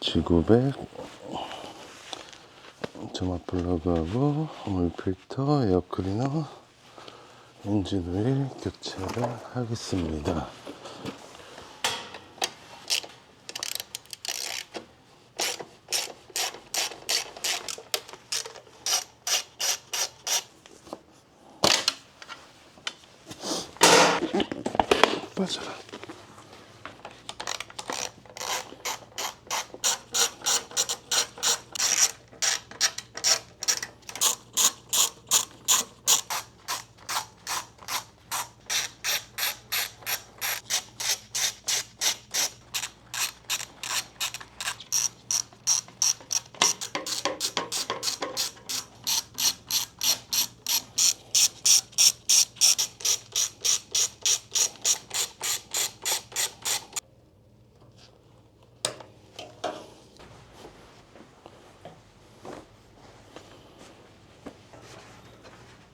G900 점압 플러그하고 물 필터, 에어 클리너, 엔진 오일 교체를 하겠습니다.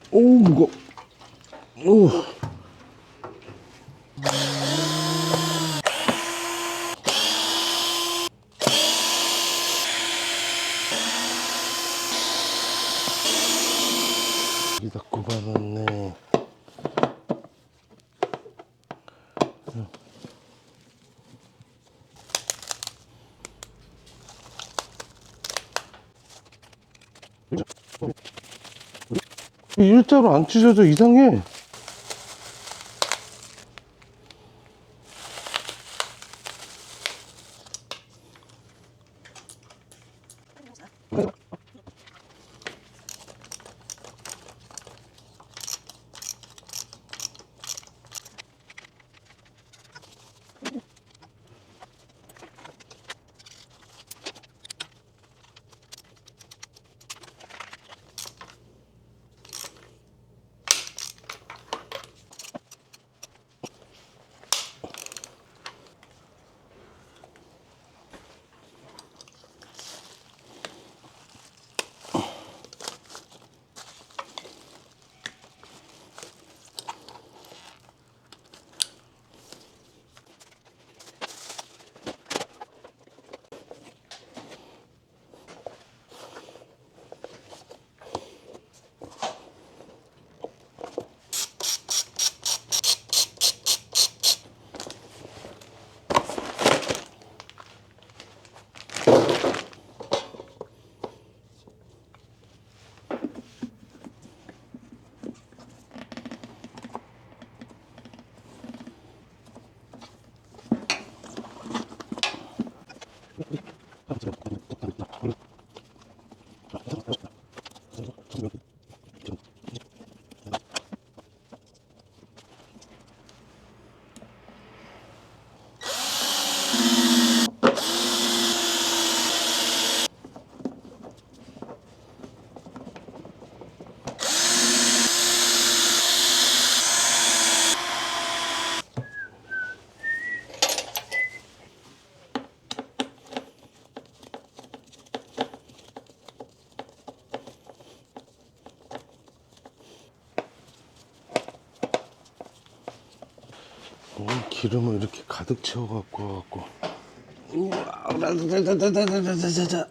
오 무거. 오. 여기다 꼽아놨네. 일자로 안 찢어져 이상해. 기름을 이렇게 가득 채워 갖고 갖고 우와 자자자자자자자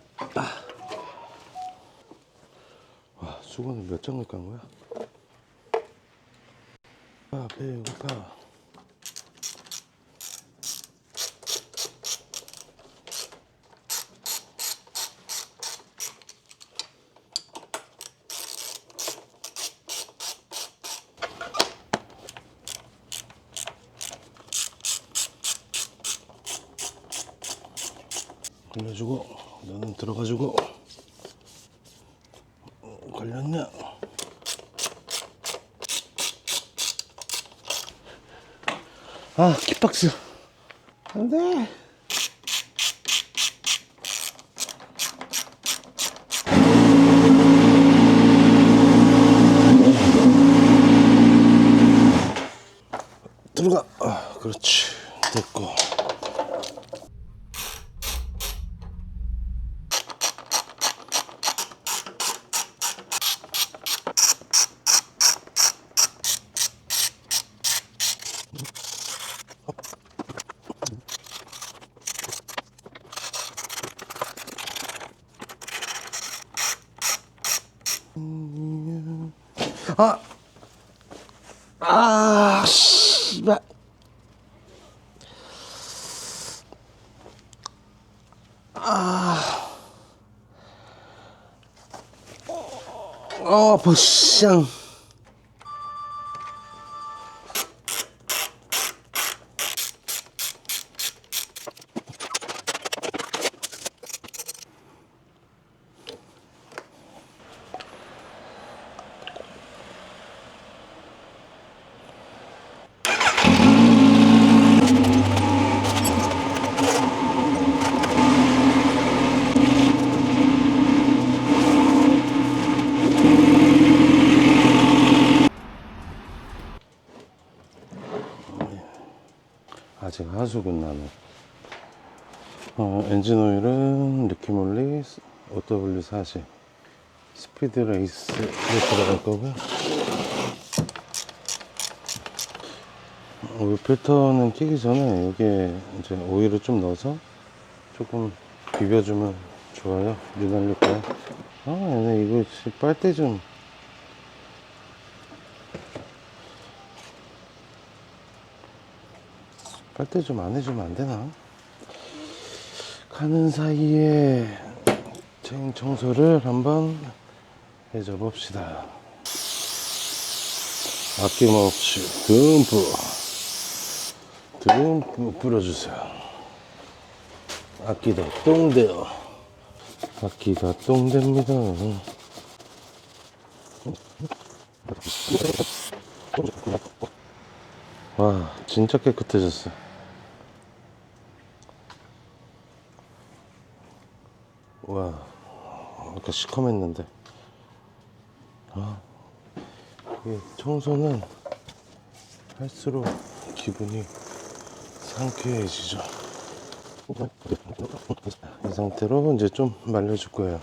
와 수건을 몇 장을 깐 거야? 아 배고파 걸려주고 너는 들어가지고 어, 걸렸냐? 아 kit박스. 안돼. 들어가. 아 그렇지. 됐고 아! 아, 씨발. 아. 어, 버쌍. 아직 하수군 나는. 어, 엔진 오일은 리키몰리 OW40 스피드 레이스로 들어갈 거고요. 오일 필터는 끼기 전에 여기에 이제 오일을 좀 넣어서 조금 비벼주면 좋아요. 윤활유가요. 아, 얘네 이거 씨, 빨대 좀 빨대 좀 안 해주면 안 되나? 가는 사이에 체인 청소를 한번 해줘 봅시다. 아낌없이 듬뿍 듬뿍 뿌려주세요. 아끼다 똥대요. 아끼다 똥됩니다. 와 진짜 깨끗해졌어. 아까 시커맸는데. 아, 이 청소는 할수록 기분이 상쾌해지죠. 이 상태로 이제 좀 말려줄 거예요.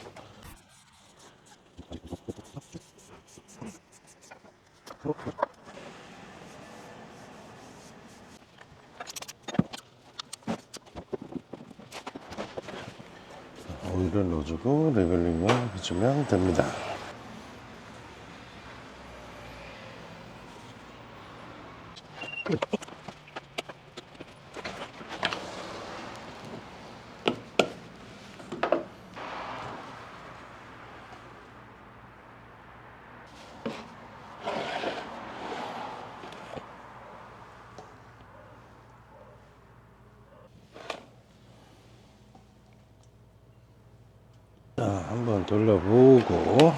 오일을 넣어주고 레벨링을 해주면 됩니다. 자, 한번 돌려보고.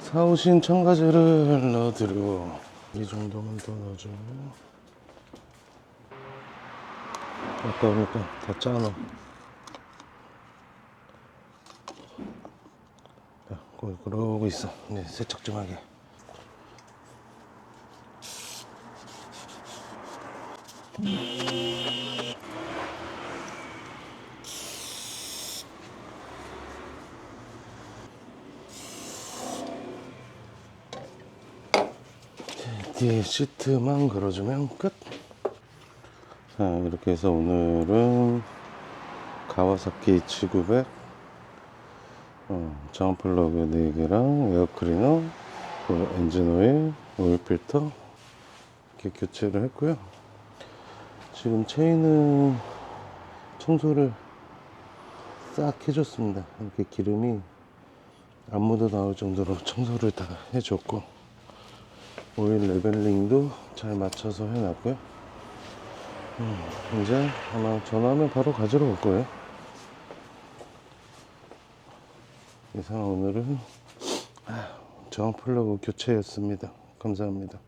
사오신 첨가제를 넣어드리고 이 정도만 더 넣어주고 아까우니까 다 짜놔 자, 거기 그러고 있어. 네, 세척 좀 하게. 뒤에 시트만 걸어주면 끝. 자, 이렇게 해서 오늘은 가와사키 H900 어, 장 플러그 4개랑 에어클리너, 그 엔진 오일, 오일 필터 이렇게 교체를 했고요. 지금 체인은 청소를 싹 해줬습니다. 이렇게 기름이 안 묻어 나올 정도로 청소를 다 해줬고 오일 레벨링도 잘 맞춰서 해놨고요. 음, 이제 아마 전화하면 바로 가지러 올 거예요. 이상 오늘은 아, 저항 플러그 교체였습니다. 감사합니다.